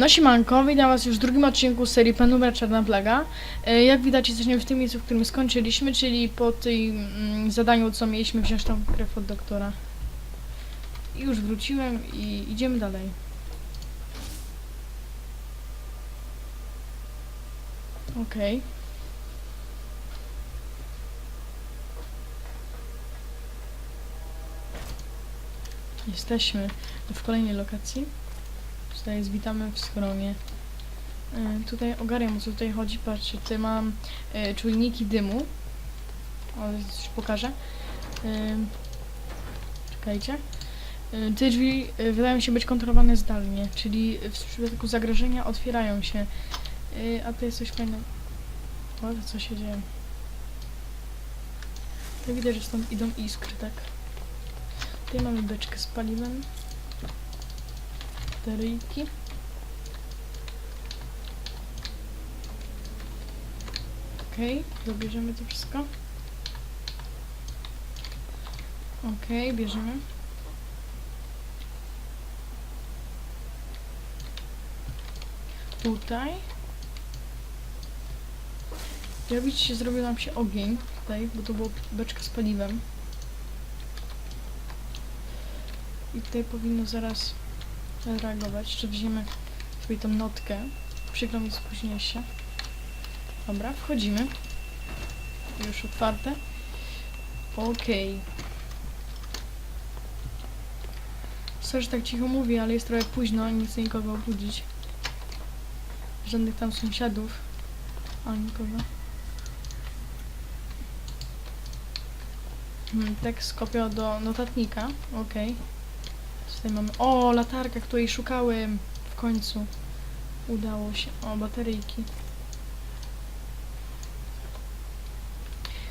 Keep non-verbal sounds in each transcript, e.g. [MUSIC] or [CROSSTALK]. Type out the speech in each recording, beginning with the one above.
No siemanko, witam was już w drugim odcinku serii Penumbra Czarna Plaga. E, Jak widać jesteśmy w tym miejscu, w którym skończyliśmy, czyli po tym mm, zadaniu, co mieliśmy wziąć tą krew od doktora. I już wróciłem i idziemy dalej. Okej. Jesteśmy w kolejnej lokacji. Tutaj jest witamy w schronie. E, tutaj ogarniam o co tutaj chodzi. Patrzcie, tutaj mam e, czujniki dymu. O, już pokażę. E, czekajcie. Te drzwi wydają się być kontrolowane zdalnie, czyli w przypadku zagrożenia otwierają się. A to jest coś fajnego. O, co się dzieje? To widać, że stąd idą iskry, tak? Tutaj mamy beczkę z paliwem. Bateryjki. Okej, dobierzemy to wszystko. Okej, bierzemy. Tutaj. Jak widzicie, zrobił nam się ogień tutaj, bo to była beczka z paliwem. I tutaj powinno zaraz reagować, czy weźmiemy sobie tą notkę. Przykro mi spóźnię się. Dobra, wchodzimy. Już otwarte. Okej. Sorry, że tak cicho mówię, ale jest trochę późno, nie chcę nikogo obudzić. Żadnych tam sąsiadów. A nikogo. Hmm, tekst kopia do notatnika. Okej. Tutaj mamy. O, latarka, której szukałem. W końcu. Udało się. O, bateryjki.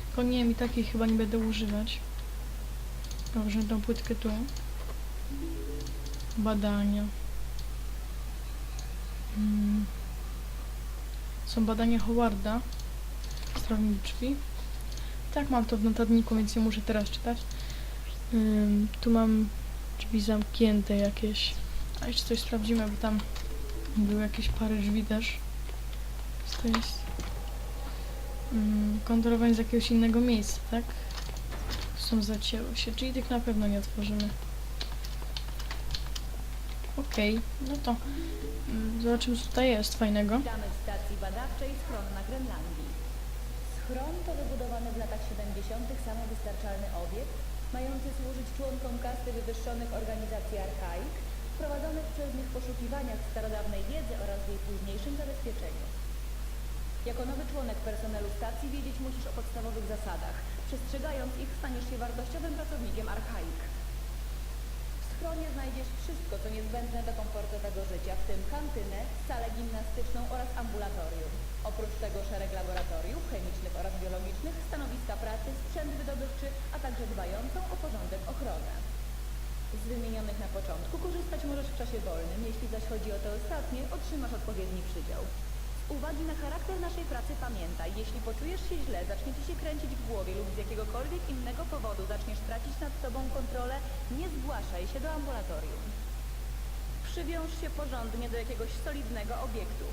Tylko nie wiem, i takiej chyba nie będę używać. Dobrze, tą płytkę tu. Badania. Mm. Są badania Howarda. Stronnik drzwi. Tak, mam to w notatniku, więc nie muszę teraz czytać. Ym, tu mam drzwi zamknięte jakieś. A jeszcze coś sprawdzimy, bo tam były jakieś parę drzwi też. Co to jest? Mm, kontrolowanie z jakiegoś innego miejsca, tak? Są zacięło się, czyli tych na pewno nie otworzymy. Okej, no to mm, zobaczymy co tutaj jest fajnego. Witamy w stacji badawczej Schron na Grenlandii. Schron to wybudowany w latach 70. samowystarczalny obiekt, mający służyć członkom kasty wywyższonych organizacji Archaik, prowadzonych przez nich poszukiwaniach starodawnej wiedzy oraz jej późniejszym zabezpieczeniu. Jako nowy członek personelu stacji wiedzieć musisz o podstawowych zasadach. Przestrzegając ich, staniesz się wartościowym pracownikiem Archaik. W schronie znajdziesz wszystko, co niezbędne do komfortowego życia, w tym kantynę, salę gimnastyczną oraz ambulatorium. Oprócz tego szereg laboratoriów chemicznych oraz biologicznych, stanowiska pracy, sprzęt wydobywczy, a także dbającą o porządek ochronę. Z wymienionych na początku korzystać możesz w czasie wolnym, jeśli zaś chodzi o te ostatnie, otrzymasz odpowiedni przydział. Uwagi na charakter naszej pracy pamiętaj, jeśli poczujesz się źle, zacznie ci się kręcić w głowie lub z jakiegokolwiek innego powodu zaczniesz tracić nad nie zgłaszaj się do ambulatorium. Przywiąż się porządnie do jakiegoś solidnego obiektu.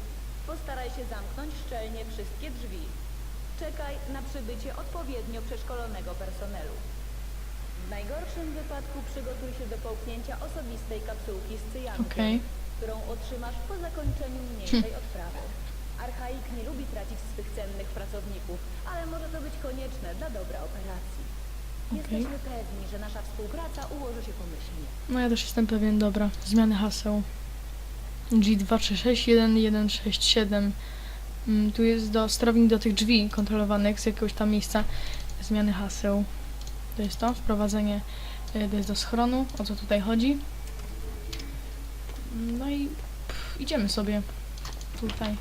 Postaraj się zamknąć szczelnie wszystkie drzwi. Czekaj na przybycie odpowiednio przeszkolonego personelu. W najgorszym wypadku przygotuj się do połknięcia osobistej kapsułki z cyjankiem, Okej. którą otrzymasz po zakończeniu mniejszej odprawy. Archaik nie lubi tracić swych cennych pracowników, ale może to być konieczne dla dobra operacji. Okej. Jesteśmy pewni, że nasza współpraca ułoży się pomyślnie. No ja też jestem pewien, dobra. Zmiany haseł. G2361167. Mm, tu jest do sterownik do tych drzwi kontrolowanych z jakiegoś tam miejsca. Zmiany haseł. To jest to, wprowadzenie y, to jest do schronu, o co tutaj chodzi. No i pff, idziemy sobie tutaj.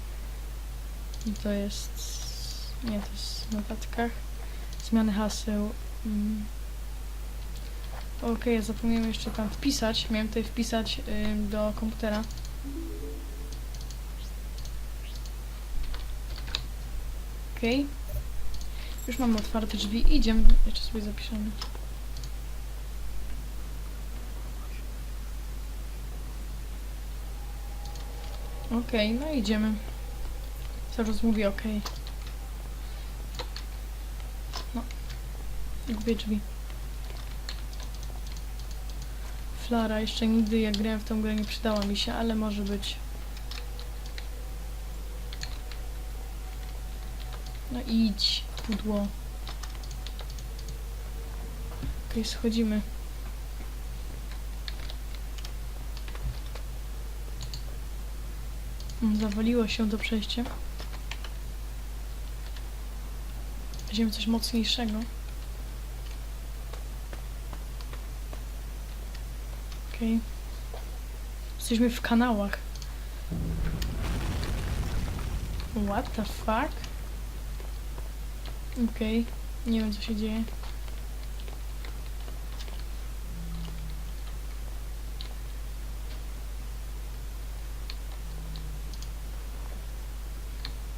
I to jest... Nie, to jest w notatkach. Zmiany haseł. Mm. Okej, ja zapomniałem jeszcze tam wpisać. Miałem tutaj wpisać y, do komputera. Okej. Już mamy otwarte drzwi. Idziemy. Jeszcze sobie zapiszemy. Okej, no idziemy. Czas mówi okej. No. Gubię drzwi. Flara, jeszcze nigdy jak grałem w tą grę nie przydała mi się, ale może być. No idź, pudło. Okej, schodzimy. Mm, Zawaliło się to przejście. Weźmiemy coś mocniejszego. Okej. Jesteśmy w kanałach. What the fuck? Okej. Nie wiem co się dzieje.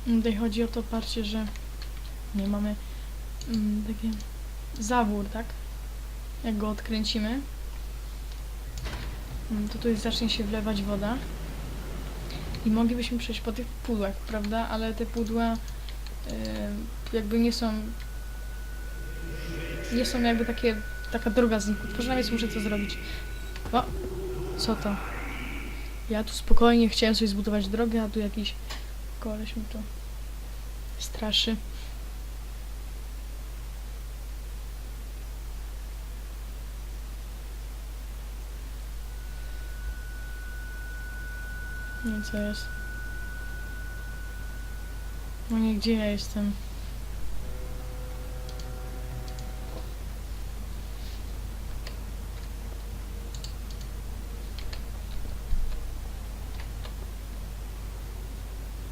Tutaj chodzi o to parcie, że nie mamy mm, takie zawór, tak? Jak go odkręcimy, to tu zacznie się wlewać woda i moglibyśmy przejść po tych pudłach, prawda? Ale te pudła y, jakby nie są nie są jakby takie taka droga z nich więc muszę to zrobić. O! Co to? Ja tu spokojnie chciałem sobie zbudować drogę, a tu jakiś koleś mi tu straszy. Co jest. No nie, gdzie ja jestem?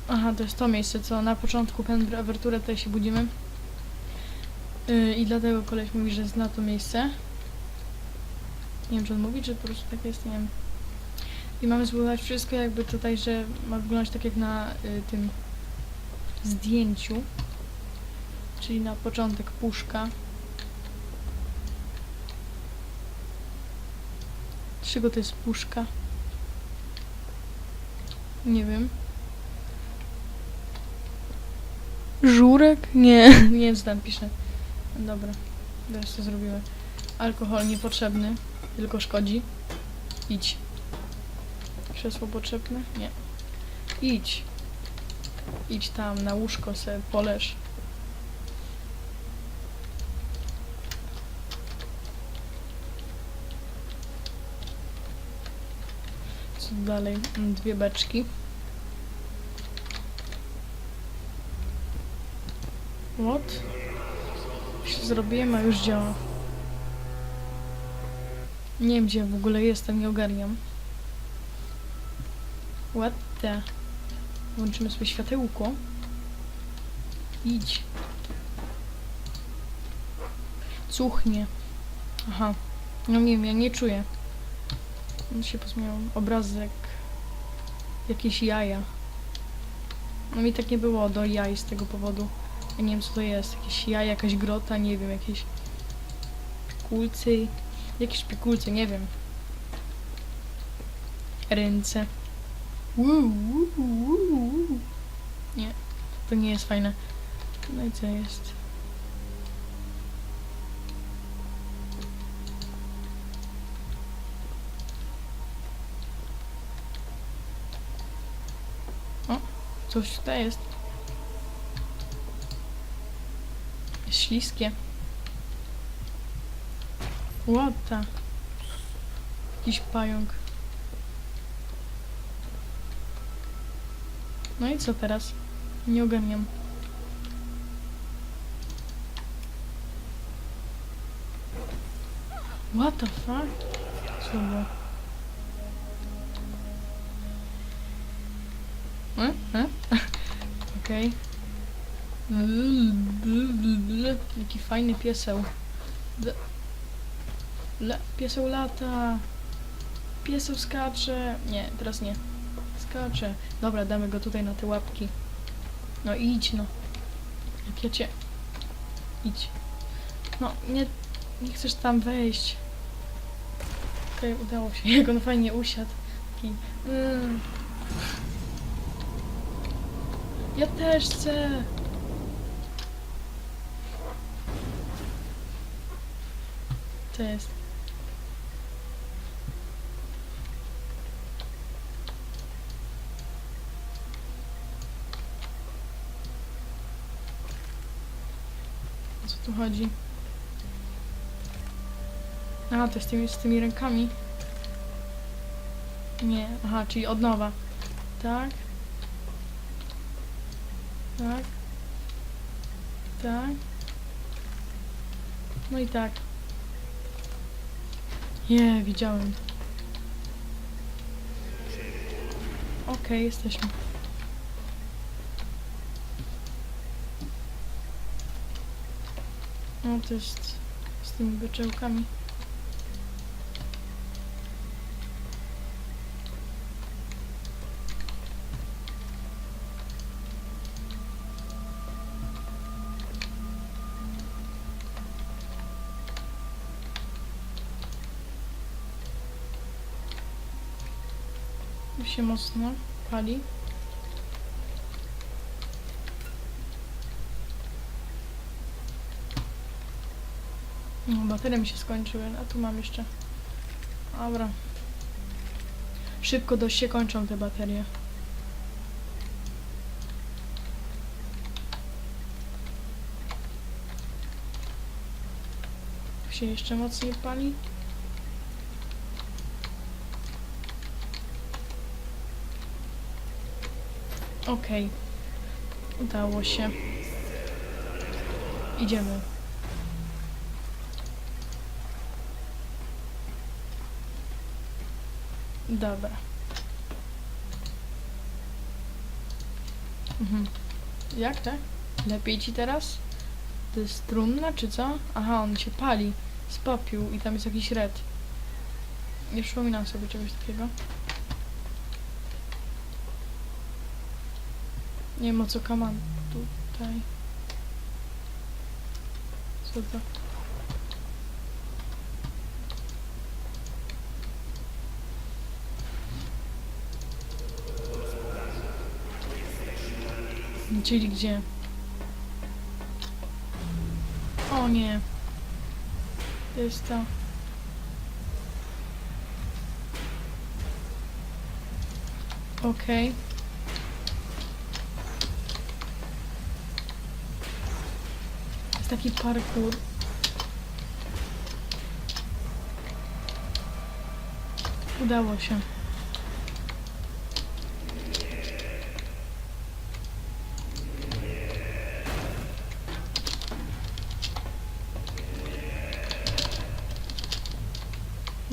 Aha, to jest to miejsce, co na początku Averture tutaj się budzimy. Yy, I dlatego koleś mówi, że zna to miejsce. Nie wiem, czy on mówi, czy po prostu tak jest, nie wiem. I mamy zbudować wszystko jakby tutaj, że ma wyglądać tak jak na y, tym zdjęciu. Czyli na początek puszka. Czego to jest puszka? Nie wiem. Żurek? Nie, nie wiem co tam pisze. Dobra, teraz to zrobimy. Alkohol niepotrzebny, tylko szkodzi. Idź. Krzesło potrzebne? Nie. Idź. Idź tam na łóżko se poleż. Co dalej? Mm, Dwie beczki. What? Się zrobiłem, a już działa. Nie wiem gdzie w ogóle jestem, nie ogarniam. What the? Włączymy sobie światełko. Idź. Cuchnie. Aha. No nie wiem, ja nie czuję. On się pozmieniał obrazek. Jakieś jaja. No mi tak nie było do jaj z tego powodu. Ja nie wiem co to jest. Jakieś jaja, jakaś grota, nie wiem, jakieś szpikulcy. Jakieś szpikulce, nie wiem. Ręce. Nie, to nie jest fajne. No i co jest? O, coś tutaj jest. Jest śliskie. Łota. Jakiś pająk. No i co teraz? Nie ogarniam. What the fuck? Co było? E? E? [LAUGHS] Okej. Jaki fajny pieseł. D- Le pieseł lata. Pieseł skacze. Nie, teraz nie. Skacze. Dobra, damy go tutaj na te łapki. No idź no. Jak ja cię... Idź. No, nie... Nie chcesz tam wejść. Okej, udało się. [LAUGHS] Jak on fajnie usiadł. Taki... Mm. Ja też chcę. Co jest? Tu chodzi? Aha, to z tymi, z tymi rękami. Nie, aha, czyli od nowa. Tak. Tak. Tak. No i tak. Nie, widziałem. Okej, jesteśmy. No to jest z tymi byczełkami. Tu się mocno pali. No, baterie mi się skończyły, a tu mam jeszcze. Dobra. Szybko dość się kończą te baterie. Się jeszcze mocniej pali. Okej. Udało się. Idziemy. Dobra. Mhm. Jak tak? Lepiej ci teraz? To jest trumna, czy co? Aha, on się pali z popiół i tam jest jakiś red. Nie przypominam sobie czegoś takiego. Nie wiem o co kaman tutaj. Co to? Czyli gdzie? O nie. To jest to. Okej. Jest taki parkour. Udało się.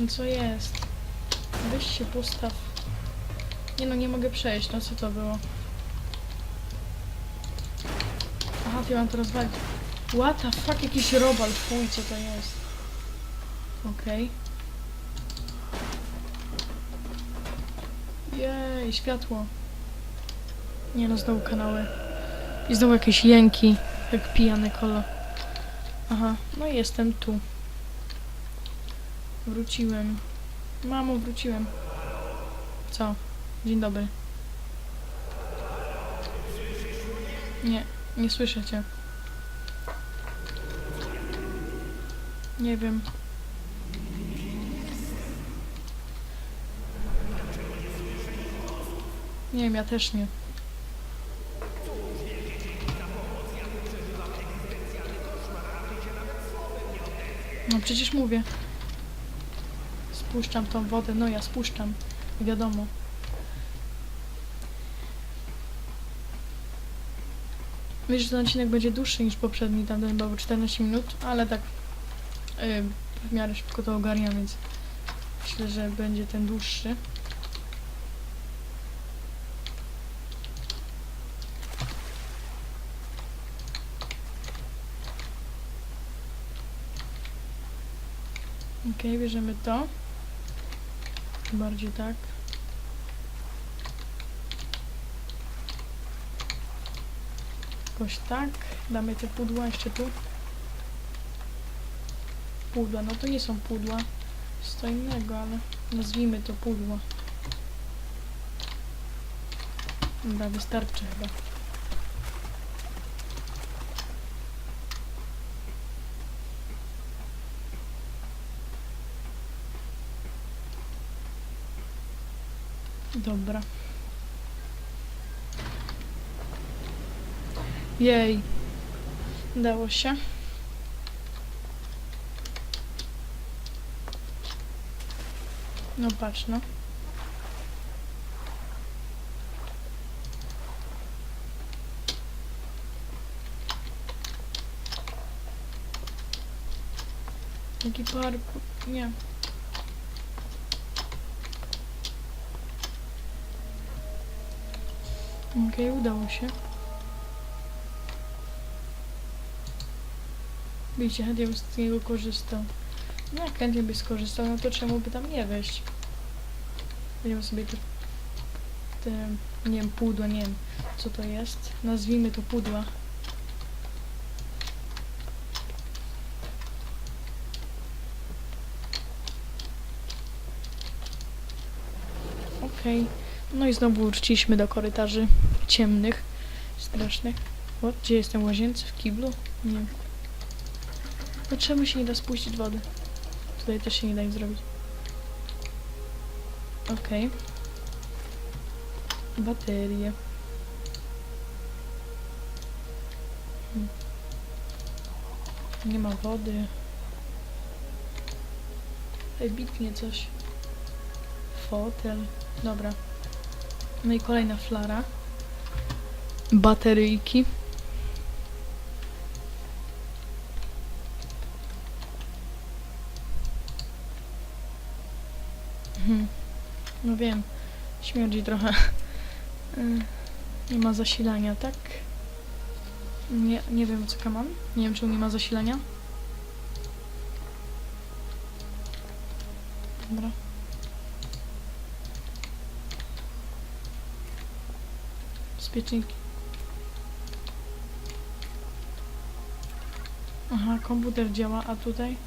No co jest? Weź się postaw. Nie no, nie mogę przejść. No co to było? Aha, ty mam to rozwalić. What the fuck, jakiś robal, fuj, co to jest? Okej. Jej, światło. Nie no, znowu kanały. I znowu jakieś jęki, jak pijany kolo. Aha, no i jestem tu. Wróciłem. Mamo, wróciłem. Co? Dzień dobry. Nie, nie słyszę cię. Nie wiem. Nie wiem, ja też nie. No przecież mówię. Spuszczam tą wodę, no ja spuszczam. Wiadomo. Myślę, że ten odcinek będzie dłuższy niż poprzedni, tamten był 14 minut, ale tak yy, w miarę szybko to ogarniam, więc myślę, że będzie ten dłuższy. Okej, bierzemy to. Bardziej tak. Jakoś tak. Damy te pudła jeszcze tu. Pudła, no to nie są pudła. Jest to innego, ale nazwijmy to pudło. Dobra, wystarczy chyba. Dobra. Jej. Udało się. No patrz, no. Jaki parku? Nie. Okej, udało się. Widzicie, chętnie bym z niego korzystał. No jak chętnie by skorzystał, no to czemu by tam nie wejść? Weźmiemy sobie te, te, nie wiem, pudła, nie wiem co to jest. Nazwijmy to pudła. Okej. No i znowu wróciliśmy do korytarzy ciemnych, strasznych. O, gdzie jestem w łazience? W kiblu? Nie wiem. No czemu się nie da spuścić wody? Tutaj też się nie da nic zrobić. Okej. Baterie. Hmm. Nie ma wody. Ej, bitnie coś. Fotel. Dobra. No i kolejna flara. Bateryjki. Mhm. No wiem. Śmierdzi trochę. Y, Nie ma zasilania, tak? Nie, nie wiem co mam. Nie wiem, czemu nie ma zasilania. Dobra. Bezpieczniki. Aha, komputer działa, a tutaj?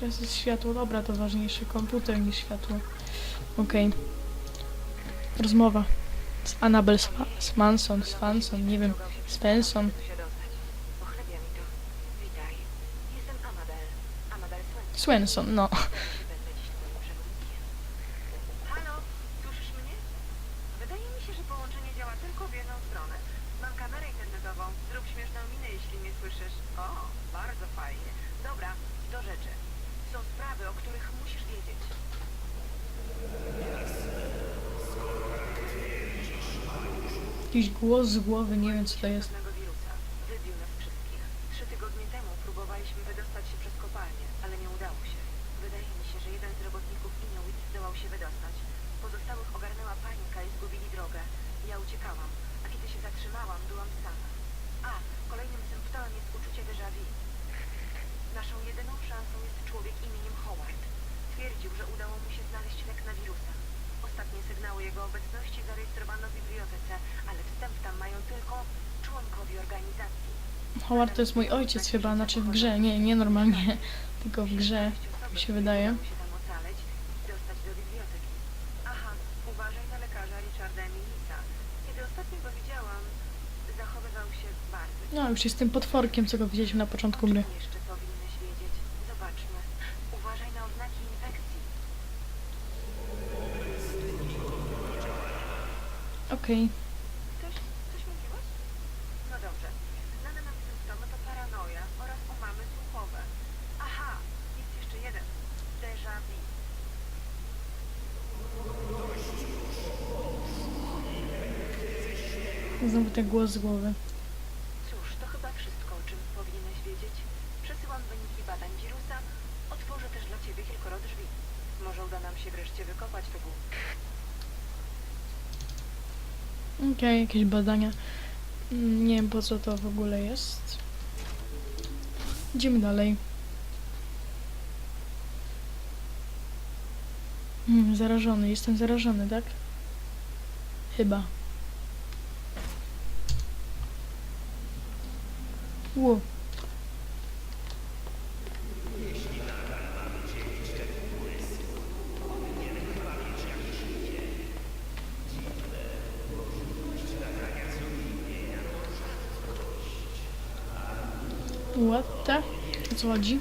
Teraz jest światło. Dobra, to ważniejszy komputer niż światło. Okej. Rozmowa. Z Annabel Swa- Swanson, Swanson, nie wiem, Svensson. Tu się dostać. Pochlebia mi to. Witaj. Jestem Amabel. Amabel Swenson. Swenson, no. Będę dziś twoim przewodnikiem. Halo? Słyszysz mnie? Wydaje mi się, że połączenie działa tylko w jedną stronę. Mam kamerę internetową. Zrób śmieszną minę, jeśli mnie słyszysz. O, bardzo fajnie. Dobra, do rzeczy. Są sprawy, o których musisz wiedzieć. Jakiś głos z głowy, nie wiem co to jest. Pewnego wirusa. Wybił nas wszystkich. Trzy tygodnie temu próbowaliśmy wydostać się przez kopalnię, ale nie udało się. Wydaje mi się, że jeden z robotników Inuit zdołał się wydostać. Pozostałych ogarnęła panika i zgubili drogę. Ja uciekałam, a kiedy się zatrzymałam, byłam sama. A, kolejnym symptomem jest uczucie déjà vu. Naszą jedyną szansą jest człowiek imieniem Howard. Twierdził, że udało mu się znaleźć lek na wirusa. Ostatnie sygnały jego obecności zarejestrowano w bibliotece, ale wstęp tam mają tylko członkowie organizacji. Howard to jest mój ojciec chyba, znaczy w grze, nie, nie normalnie, [LAUGHS] tylko w grze, mi się wydaje. No, już jest tym potworkiem, co go widzieliśmy na początku gry. O czym jeszcze powinieneś wiedzieć? Zobaczmy. Uważaj na oznaki infekcji. Okej. Coś, coś mówiłaś? No dobrze. Znane nam symptomy to paranoja oraz omamy słuchowe. Aha, jest jeszcze jeden. Déjà vu. Znowu ten głos z głowy. Cóż, to chyba wszystko, o czym powinieneś wiedzieć. Przesyłam wyniki badań wirusa. Otworzę też dla ciebie kilkoro drzwi. Może uda nam się wreszcie wykopać. Okej, jakieś badania. Nie wiem po co to w ogóle jest. Idziemy dalej. Hmm, zarażony, jestem zarażony, tak? Chyba. Ło. What the? O co chodzi?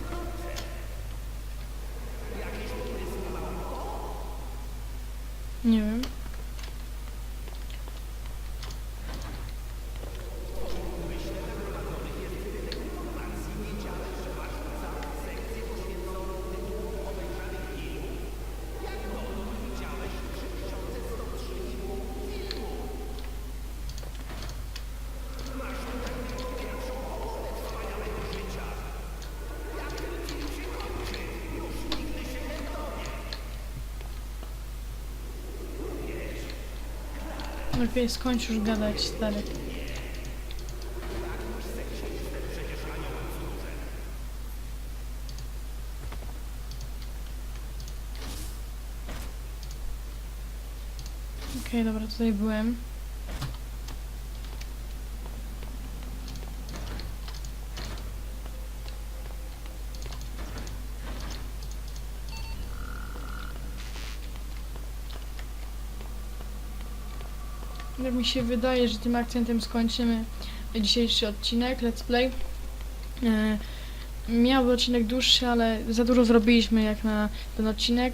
Nie wiem. Lepiej skończ już gadać, stary. Okej, dobra, tutaj byłem. Jak mi się wydaje, że tym akcentem skończymy dzisiejszy odcinek Let's Play. E, miał odcinek dłuższy, ale za dużo zrobiliśmy jak na ten odcinek.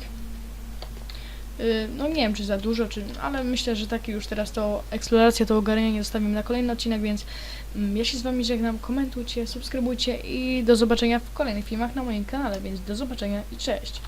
E, no nie wiem, czy za dużo, czy, ale myślę, że taki już teraz to eksploracja, to ogarnianie zostawimy na kolejny odcinek, więc mm, ja się z Wami żegnam, komentujcie, subskrybujcie i do zobaczenia w kolejnych filmach na moim kanale, więc do zobaczenia i cześć!